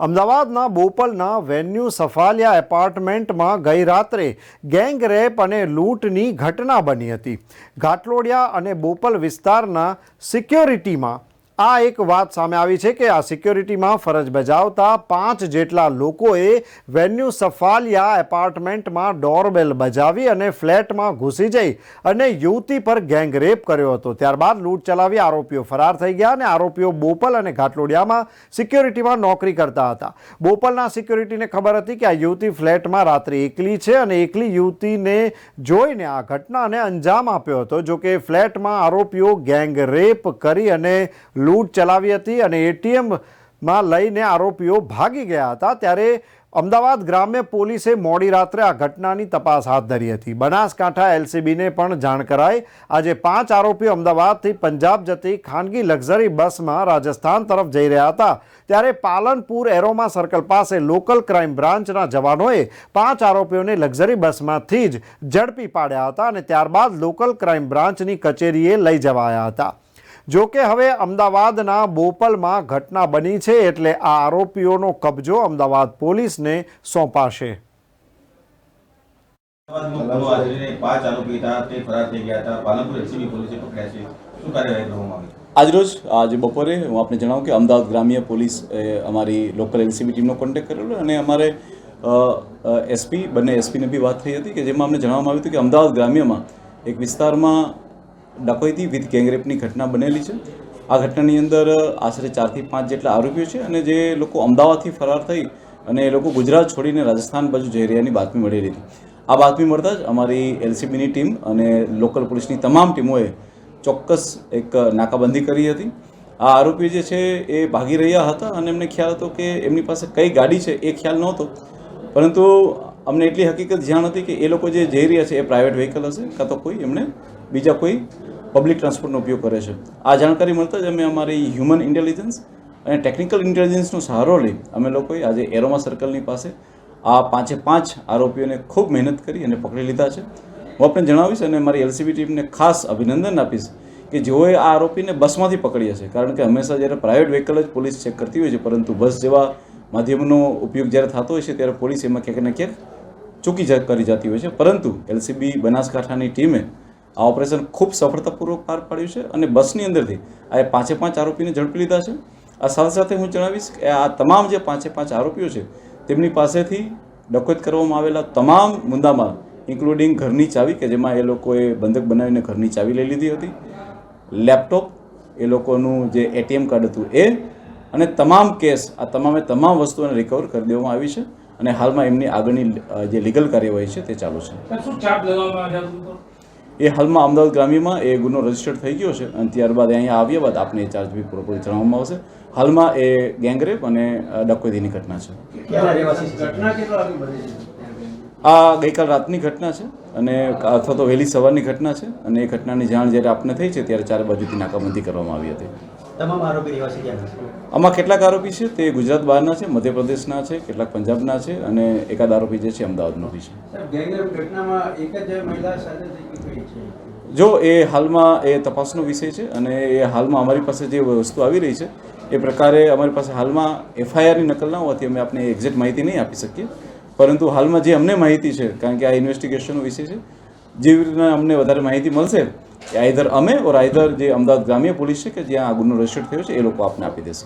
અમદાવાદના બોપલના વેન્યુ સફાલિયા એપાર્ટમેન્ટમાં ગઈ રાત્રે ગેંગ રેપ અને લૂંટની ઘટના બની હતી. ઘાટલોડિયા અને બોપલ વિસ્તારના સિક્યોરિટીમાં આ એક વાત સામે આવી છે કે આ સિક્યોરિટીમાં ફરજ બજાવતા પાંચ જેટલા લોકોએ વેન્યુ સફાલિયા એપાર્ટમેન્ટમાં ડોરબેલ બજાવી અને ફ્લેટમાં ઘૂસી જઈ અને યુવતી પર ગેંગરેપ કર્યો હતો. ત્યારબાદ લૂંટ ચલાવી આરોપીઓ ફરાર થઈ ગયા અને આરોપીઓ બોપલ અને ઘાટલોડિયામાં સિક્યોરિટીમાં નોકરી કરતા હતા. બોપલના સિક્યોરિટીને ખબર હતી કે આ યુવતી ફ્લેટમાં રાત્રે એકલી છે અને એકલી યુવતીને જોઈને આ ઘટનાને અંજામ આપ્યો હતો, જોકે ફ્લેટમાં આરોપીઓ ગેંગરેપ કરી અને લૂંટ ચલાવી હતી અને એટીએમમાં લઈને આરોપીઓ ભાગી ગયા હતા. ત્યારે અમદાવાદ ગ્રામ્ય પોલીસે મોડી રાત્રે આ ઘટનાની તપાસ હાથ ધરી હતી. બનાસકાંઠા એલસીબીને પણ જાણ કરાઈ. આજે પાંચ આરોપીઓ અમદાવાદથી પંજાબ જતી ખાનગી લક્ઝરી બસમાં રાજસ્થાન તરફ જઈ રહ્યા હતા. ત્યારે પાલનપુર એરોમા સર્કલ પાસે લોકલ ક્રાઇમ બ્રાન્ચના જવાનોએ પાંચ આરોપીઓને લક્ઝરી બસમાંથી જ ઝડપી પાડ્યા હતા અને ત્યારબાદ લોકલ ક્રાઇમ બ્રાન્ચની કચેરીએ લઈ જવાયા હતા. જો કે હવે અમદાવાદના બોપલમાં ઘટના બની છે એટલે આ આરોપીઓનો કબજો અમદાવાદ પોલીસને સોંપાશે. પાંચ આરોપી હતા તે ફરાર થઈ ગયા હતા. પાલનપુર એલસીબી પોલીસે પકડ્યા છે. શું કાર્યવાહી કરવામાં આવી? આજરોજ આજે બપોરે હું આપને જણાવું કે અમદાવાદ ગ્રામ્ય પોલીસ અમારી લોકલ એલસીબી ટીમનો કોન્ટેક્ટ કરેલો અને અમારે એસપી બંને એસપીને બી વાત થઈ હતી કે જેમાં અમને જણાવવામાં આવ્યું હતું કે અમદાવાદ ગ્રામ્યમાં એક વિસ્તારમાં ડકોઈતી વિથ ગેંગરેપની ઘટના બનેલી છે. આ ઘટનાની અંદર આશરે ચારથી પાંચ જેટલા આરોપીઓ છે અને જે લોકો અમદાવાદથી ફરાર થઈ અને એ લોકો ગુજરાત છોડીને રાજસ્થાન બાજુ જઈ રહ્યાની બાતમી મળેલી હતી. આ બાતમી મળતા જ અમારી એલસીબીની ટીમ અને લોકલ પોલીસની તમામ ટીમોએ ચોક્કસ એક નાકાબંધી કરી હતી. આ આરોપી જે છે એ ભાગી રહ્યા હતા અને એમને ખ્યાલ હતો કે એમની પાસે કઈ ગાડી છે એ ખ્યાલ નહોતો. પરંતુ અમને એટલી હકીકત જાણ હતી કે એ લોકો જે જઈ રહ્યા છે એ પ્રાઇવેટ વ્હીકલ હશે, કાં તો કોઈ એમને બીજા કોઈ પબ્લિક ટ્રાન્સપોર્ટનો ઉપયોગ કરે છે. આ જાણકારી મળતા જ અમે અમારી હ્યુમન ઇન્ટેલિજન્સ અને ટેકનિકલ ઇન્ટેલિજન્સનો સહારો લઈ અમે લોકોએ આજે એરોમા સર્કલની પાસે આ પાંચે પાંચ આરોપીઓને ખૂબ મહેનત કરી અને પકડી લીધા છે. હું આપને જણાવીશ અને મારી એલસીબી ટીમને ખાસ અભિનંદન આપીશ કે જેઓએ આ આરોપીને બસમાંથી પકડી હશે. કારણ કે હંમેશા જ્યારે પ્રાઇવેટ વ્હીકલ જ પોલીસ ચેક કરતી હોય છે, પરંતુ બસ જેવા માધ્યમનો ઉપયોગ જ્યારે થતો હોય છે, ત્યારે પોલીસ એમાં ક્યાંક ને ક્યાંક ચૂકી કરી જતી હોય છે. પરંતુ એલસીબી બનાસકાંઠાની ટીમે આ ઓપરેશન ખૂબ સફળતાપૂર્વક પાર પાડ્યું છે અને બસની અંદરથી આ પાંચે પાંચ આરોપીને ઝડપી લીધા છે. આ સાથે સાથે હું જણાવીશ કે આ તમામ જે પાંચે પાંચ આરોપીઓ છે, તેમની પાસેથી ડકોત કરવામાં આવેલા તમામ મુદ્દામાં ઇન્ક્લુડિંગ ઘરની ચાવી કે જેમાં એ લોકોએ બંધક બનાવીને ઘરની ચાવી લઈ લીધી હતી, લેપટોપ, એ લોકોનું જે એટીએમ કાર્ડ હતું એ, અને તમામ કેસ, આ તમામે તમામ વસ્તુઓને રિકવર કરી દેવામાં આવી છે અને હાલમાં એમની આગળની જે લીગલ કાર્યવાહી છે તે ચાલુ છે. એ હાલમાં અમદાવાદ ગ્રામ્યમાં એ ગુનો રજીસ્ટર્ડ થઈ ગયો છે અને ત્યારબાદ અહીંયા આવ્યા બાદ આપને એ ચાર્જ બી પૂરેપૂરી જણાવવામાં આવશે. હાલમાં એ ગેંગરેપ અને ડકોદીની ડકોઈતીની ઘટના છે. આ ગઈકાલ રાતની ઘટના છે અને અથવા તો વહેલી સવારની ઘટના છે અને એ ઘટનાની જાણ જ્યારે આપને થઈ છે ત્યારે ચારે બાજુથી નાકાબંધી કરવામાં આવી હતી. તમામ આરોપી રહેવાસી ક્યાં છે? આમાં કેટલાક આરોપી છે? તે ગુજરાત બહારના છે મધ્યપ્રદેશના છે કેટલાક પંજાબના છે અને એકાદ આરોપી જે છે અમદાવાદનો બી છે. ઘટનામાં એક જ મહિલા સાથે થઈ છે? જો એ હાલમાં એ તપાસનો વિષય છે અને એ હાલમાં અમારી પાસે જે વસ્તુ આવી રહી છે એ પ્રકારે અમારી પાસે હાલમાં એફઆઈઆરની નકલ ના હોવાથી અમે આપને એક્ઝેક્ટ માહિતી નહીં આપી શકીએ. પરંતુ હાલમાં જે અમને માહિતી છે કારણ કે આ ઇન્વેસ્ટિગેશનનો વિષય છે જેવી રીતના અમને વધારે માહિતી મળશે આઈધર અમે ઓર આઈધર જે અમદાવાદ ગ્રામ્ય પોલીસ છે કે જ્યાં આ ગુનો રજીસ્ટર્ડ થયો છે, એ લોકો આપને આપી દેશે.